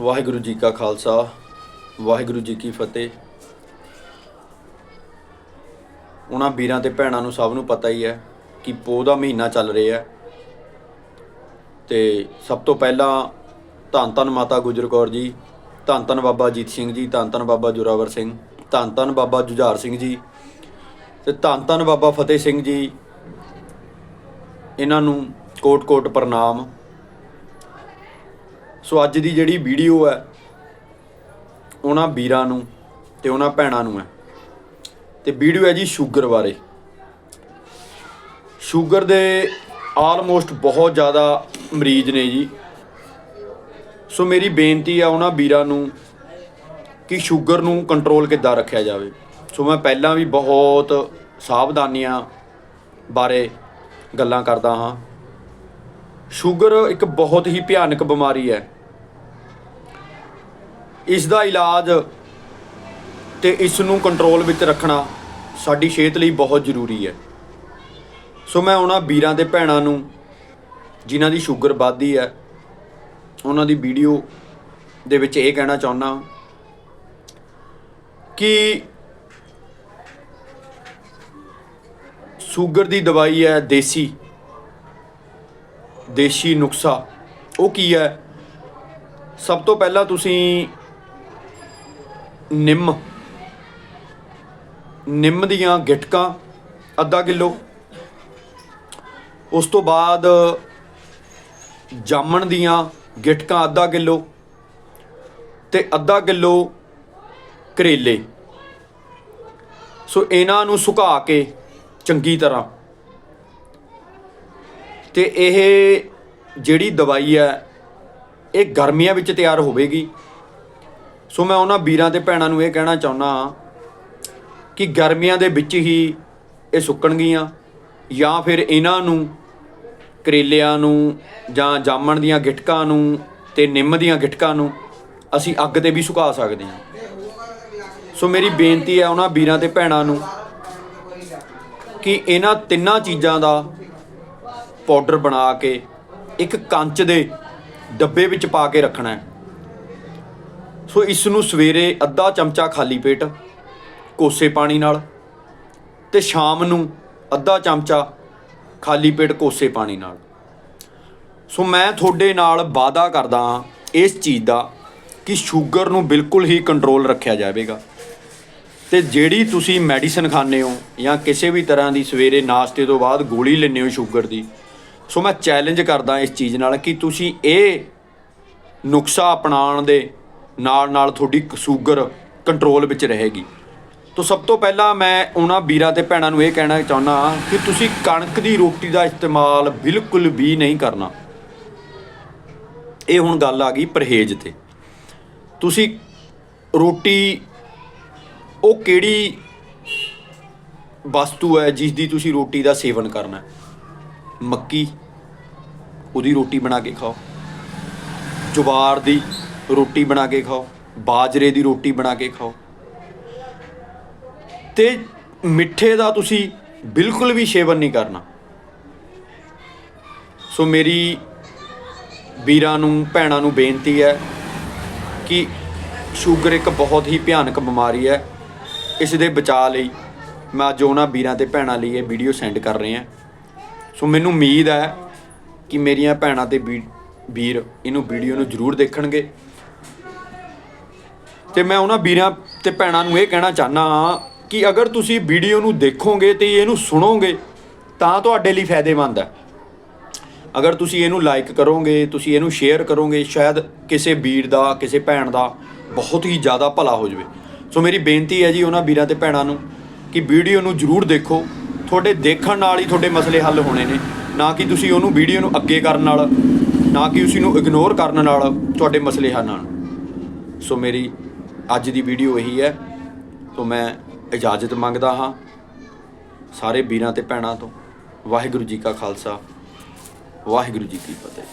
ਵਾਹਿਗੁਰੂ ਜੀ ਕਾ ਖਾਲਸਾ, ਵਾਹਿਗੁਰੂ ਜੀ ਕੀ ਫਤਿਹ। ਉਹਨਾਂ ਵੀਰਾਂ ਤੇ ਭੈਣਾਂ ਨੂੰ ਸਭ ਨੂੰ ਪਤਾ ਹੀ ਹੈ ਕਿ ਪੋਹ ਦਾ ਮਹੀਨਾ ਚੱਲ ਰਿਹਾ ਹੈ। ਤੇ ਸਭ ਤੋਂ ਪਹਿਲਾਂ ਧੰਨ ਧੰਨ ਮਾਤਾ ਗੁਜਰ ਕੌਰ ਜੀ, ਧੰਨ ਧੰਨ ਬਾਬਾ ਜੀਤ ਸਿੰਘ ਜੀ, ਧੰਨ ਧੰਨ ਬਾਬਾ ਜੁਰਾਵਰ ਸਿੰਘ, ਧੰਨ ਧੰਨ ਬਾਬਾ ਜੁਝਾਰ ਸਿੰਘ ਜੀ ਤੇ ਧੰਨ ਧੰਨ ਬਾਬਾ ਫਤਿਹ ਸਿੰਘ ਜੀ। ਇਹਨਾਂ ਨੂੰ ਕੋਟ-ਕੋਟ ਪ੍ਰਣਾਮ। ਸੋ ਅੱਜ ਦੀ ਜਿਹੜੀ ਵੀਡੀਓ ਹੈ, ਉਹਨਾਂ ਵੀਰਾਂ ਨੂੰ ਤੇ ਉਹਨਾਂ ਭੈਣਾਂ ਨੂੰ ਹੈ। ਤੇ ਵੀਡੀਓ ਹੈ ਜੀ ਸ਼ੂਗਰ ਬਾਰੇ। ਸ਼ੂਗਰ ਦੇ ਆਲਮੋਸਟ ਬਹੁਤ ਜ਼ਿਆਦਾ ਮਰੀਜ਼ ਨੇ ਜੀ। ਸੋ ਮੇਰੀ ਬੇਨਤੀ ਆ ਉਹਨਾਂ ਵੀਰਾਂ ਨੂੰ ਕਿ ਸ਼ੂਗਰ ਨੂੰ ਕੰਟਰੋਲ ਕਿੱਦਾਂ ਰੱਖਿਆ ਜਾਵੇ। ਸੋ ਮੈਂ ਪਹਿਲਾਂ ਵੀ ਬਹੁਤ ਸਾਵਧਾਨੀਆਂ ਬਾਰੇ ਗੱਲਾਂ ਕਰਦਾ ਹਾਂ। ਸ਼ੂਗਰ ਇੱਕ ਬਹੁਤ ਹੀ ਭਿਆਨਕ ਬਿਮਾਰੀ ਹੈ। ਇਸ ਦਾ ਇਲਾਜ ਤੇ ਇਸ ਨੂੰ ਕੰਟਰੋਲ ਵਿੱਚ ਰੱਖਣਾ ਸਾਡੀ ਸਿਹਤ ਲਈ ਬਹੁਤ ਜ਼ਰੂਰੀ ਹੈ। ਸੋ ਮੈਂ ਉਹਨਾਂ ਵੀਰਾਂ ਦੇ ਭੈਣਾਂ ਨੂੰ, ਜਿਨ੍ਹਾਂ ਦੀ ਸ਼ੂਗਰ ਵੱਧਦੀ ਹੈ, ਉਹਨਾਂ ਦੀ ਵੀਡੀਓ ਦੇ ਵਿੱਚ ਇਹ ਕਹਿਣਾ ਚਾਹੁੰਦਾ ਕਿ ਸ਼ੂਗਰ ਦੀ ਦਵਾਈ ਹੈ ਦੇਸੀ ਦੇਸੀ ਨੁਕਸਾ ਉਹ ਕੀ ਹੈ? ਸਭ ਤੋਂ ਪਹਿਲਾਂ ਤੁਸੀਂ ਨਿੰਮ। ਨਿੰਮ ਦੀਆਂ ਗਿਟਕਾਂ, ਅੱਧਾ ਕਿਲੋ। ਉਸ ਤੋਂ ਬਾਅਦ ਜਾਮਣ ਦੀਆਂ ਗਿਟਕਾਂ, ਅੱਧਾ ਕਿਲੋ ਤੇ ਅੱਧਾ ਕਿਲੋ ਕਰੇਲੇ। ਸੋ ਇਹਨਾਂ ਨੂੰ ਸੁਕਾ ਕੇ ਚੰਗੀ ਤਰ੍ਹਾਂ। ਤੇ ਇਹ ਜਿਹੜੀ ਦਵਾਈ ਹੈ, ਇਹ ਗਰਮੀਆਂ ਵਿੱਚ ਤਿਆਰ ਹੋਵੇਗੀ। ਸੋ ਮੈਂ ਉਹਨਾਂ ਵੀਰਾਂ ਤੇ ਭੈਣਾਂ ਨੂੰ ਇਹ ਕਹਿਣਾ ਚਾਹੁੰਦਾ ਹਾਂ ਕਿ ਗਰਮੀਆਂ ਦੇ ਵਿੱਚ ਹੀ ਇਹ ਸੁੱਕਣਗੀਆਂ ਜਾਂ ਫਿਰ ਇਹਨਾਂ ਨੂੰ, ਕਰੇਲਿਆਂ ਨੂੰ ਜਾਂ ਜਾਮਣ ਦੀਆਂ ਗਿਟਕਾਂ ਨੂੰ ਤੇ ਨਿੰਮ ਦੀਆਂ ਗਿਟਕਾਂ ਨੂੰ ਅਸੀਂ ਅੱਗ ਤੇ ਵੀ ਸੁਕਾ ਸਕਦੇ ਹਾਂ। ਸੋ ਮੇਰੀ ਬੇਨਤੀ ਹੈ ਉਹਨਾਂ ਵੀਰਾਂ ਤੇ ਭੈਣਾਂ ਨੂੰ ਕਿ ਇਹਨਾਂ ਤਿੰਨਾਂ ਚੀਜ਼ਾਂ ਦਾ ਪਾਊਡਰ ਬਣਾ ਕੇ ਇੱਕ ਕੰਚ ਦੇ ਡੱਬੇ ਵਿੱਚ ਪਾ ਕੇ ਰੱਖਣਾ ਹੈ। ਸੋ ਇਸ ਨੂੰ ਸਵੇਰੇ ਅੱਧਾ ਚਮਚਾ ਖਾਲੀ ਪੇਟ, ਕੋਸੇ ਪਾਣੀ ਨਾਲ ਤੇ ਸ਼ਾਮ ਨੂੰ ਅੱਧਾ ਚਮਚਾ ਖਾਲੀ ਪੇਟ, ਕੋਸੇ ਪਾਣੀ ਨਾਲ। ਸੋ ਮੈਂ ਤੁਹਾਡੇ ਨਾਲ ਵਾਅਦਾ ਕਰਦਾ ਹਾਂ ਇਸ ਚੀਜ਼ ਦਾ ਕਿ ਸ਼ੂਗਰ ਨੂੰ ਬਿਲਕੁਲ ਹੀ ਕੰਟਰੋਲ ਰੱਖਿਆ ਜਾਵੇਗਾ। ਤੇ ਜਿਹੜੀ ਤੁਸੀਂ ਮੈਡੀਸਨ ਖਾਂਦੇ ਹੋ ਜਾਂ ਕਿਸੇ ਵੀ ਤਰ੍ਹਾਂ ਦੀ ਸਵੇਰੇ ਨਾਸ਼ਤੇ ਤੋਂ ਬਾਅਦ ਗੋਲੀ ਲੈਂਦੇ ਹੋ ਸ਼ੂਗਰ ਦੀ, ਸੋ ਮੈਂ ਚੈਲੰਜ ਕਰਦਾ ਇਸ ਚੀਜ਼ ਨਾਲ ਕਿ ਤੁਸੀਂ ਇਹ ਨੁਕਸਾ ਅਪਣਾਉਣ ਦੇ ਨਾਲ ਨਾਲ ਤੁਹਾਡੀ ਸ਼ੂਗਰ ਕੰਟਰੋਲ ਵਿੱਚ ਰਹੇਗੀ। ਤੋਂ ਸਭ ਤੋਂ ਪਹਿਲਾਂ ਮੈਂ ਉਹਨਾਂ ਵੀਰਾਂ ਤੇ ਭੈਣਾਂ ਨੂੰ ਇਹ ਕਹਿਣਾ ਚਾਹੁੰਦਾ ਹਾਂ ਕਿ ਤੁਸੀਂ ਕਣਕ ਦੀ ਰੋਟੀ ਦਾ ਇਸਤੇਮਾਲ ਬਿਲਕੁਲ ਵੀ ਨਹੀਂ ਕਰਨਾ। ਇਹ ਹੁਣ ਗੱਲ ਆ ਗਈ ਪਰਹੇਜ਼ ਤੇ। ਤੁਸੀਂ ਰੋਟੀ, ਉਹ ਕਿਹੜੀ ਵਸਤੂ ਹੈ ਜਿਸ ਦੀ ਤੁਸੀਂ ਰੋਟੀ ਦਾ ਸੇਵਨ ਕਰਨਾ ਹੈ? ਮੱਕੀ, ਉਹਦੀ ਰੋਟੀ ਬਣਾ ਕੇ ਖਾਓ। ਜਵਾਰ ਦੀ ਰੋਟੀ ਬਣਾ ਕੇ ਖਾਓ, ਬਾਜਰੇ ਦੀ ਰੋਟੀ ਬਣਾ ਕੇ ਖਾਓ। ਤੇ ਮਿੱਠੇ ਦਾ ਤੁਸੀਂ ਬਿਲਕੁਲ ਵੀ ਸੇਵਨ ਨਹੀਂ ਕਰਨਾ। ਸੋ ਮੇਰੀ ਵੀਰਾਂ ਨੂੰ, ਭੈਣਾਂ ਨੂੰ ਬੇਨਤੀ ਹੈ ਕਿ ਸ਼ੂਗਰ ਇੱਕ ਬਹੁਤ ਹੀ ਭਿਆਨਕ ਬਿਮਾਰੀ ਹੈ। ਇਸ ਦੇ ਬਚਾਅ ਲਈ ਮੈਂ ਅੱਜ ਉਹਨਾਂ ਵੀਰਾਂ ਤੇ ਭੈਣਾਂ ਲਈ ਇਹ ਵੀਡੀਓ ਸੈਂਡ ਕਰ ਰਹੇ ਹਾਂ। ਸੋ ਮੈਨੂੰ ਉਮੀਦ ਹੈ ਕਿ ਮੇਰੀਆਂ ਭੈਣਾਂ ਤੇ ਵੀ- ਵੀਰ ਇਹਨੂੰ ਵੀਡੀਓ ਨੂੰ ਜ਼ਰੂਰ ਦੇਖਣਗੇ। ਤੇ ਮੈਂ ਉਹਨਾਂ ਵੀਰਾਂ ਤੇ ਭੈਣਾਂ ਨੂੰ ਇਹ ਕਹਿਣਾ ਚਾਹਨਾ ਹਾਂ ਕਿ ਅਗਰ ਤੁਸੀਂ ਵੀਡੀਓ ਨੂੰ ਦੇਖੋਗੇ ਤੇ ਇਹਨੂੰ ਸੁਣੋਗੇ, ਤਾਂ ਤੁਹਾਡੇ ਲਈ ਫਾਇਦੇਮੰਦ ਹੈ। ਅਗਰ ਤੁਸੀਂ ਇਹਨੂੰ ਲਾਈਕ ਕਰੋਗੇ, ਤੁਸੀਂ ਇਹਨੂੰ ਸ਼ੇਅਰ ਕਰੋਗੇ, ਸ਼ਾਇਦ ਕਿਸੇ ਵੀਰ ਦਾ, ਕਿਸੇ ਭੈਣ ਦਾ ਬਹੁਤ ਹੀ ਜ਼ਿਆਦਾ ਭਲਾ ਹੋ ਜਾਵੇ। ਸੋ ਮੇਰੀ ਬੇਨਤੀ ਹੈ ਜੀ ਉਹਨਾਂ ਵੀਰਾਂ ਤੇ ਭੈਣਾਂ ਨੂੰ ਕਿ ਵੀਡੀਓ ਨੂੰ ਜਰੂਰ ਦੇਖੋ। ਤੁਹਾਡੇ ਦੇਖਣ ਨਾਲ ਹੀ ਤੁਹਾਡੇ ਮਸਲੇ ਹੱਲ ਹੋਣੇ ਨੇ। ਨਾ ਕਿ ਤੁਸੀਂ ਉਹਨੂੰ ਵੀਡੀਓ ਨੂੰ ਅੱਗੇ ਕਰਨ ਨਾਲ, ਨਾ ਕਿ ਉਸ ਨੂੰ ਇਗਨੋਰ ਕਰਨ ਨਾਲ ਤੁਹਾਡੇ ਮਸਲੇ ਹੱਲ ਹੋਣ। ਸੋ ਮੇਰੀ ਅੱਜ ਦੀ ਵੀਡੀਓ ਇਹੀ ਹੈ ਸੋ ਮੈਂ ਇਜਾਜ਼ਤ ਮੰਗਦਾ ਹਾਂ ਸਾਰੇ ਵੀਰਾਂ ਤੇ ਭੈਣਾਂ ਤੋਂ। ਵਾਹਿਗੁਰੂ ਜੀ ਕਾ ਖਾਲਸਾ, ਵਾਹਿਗੁਰੂ ਜੀ ਕੀ ਫਤਿਹ।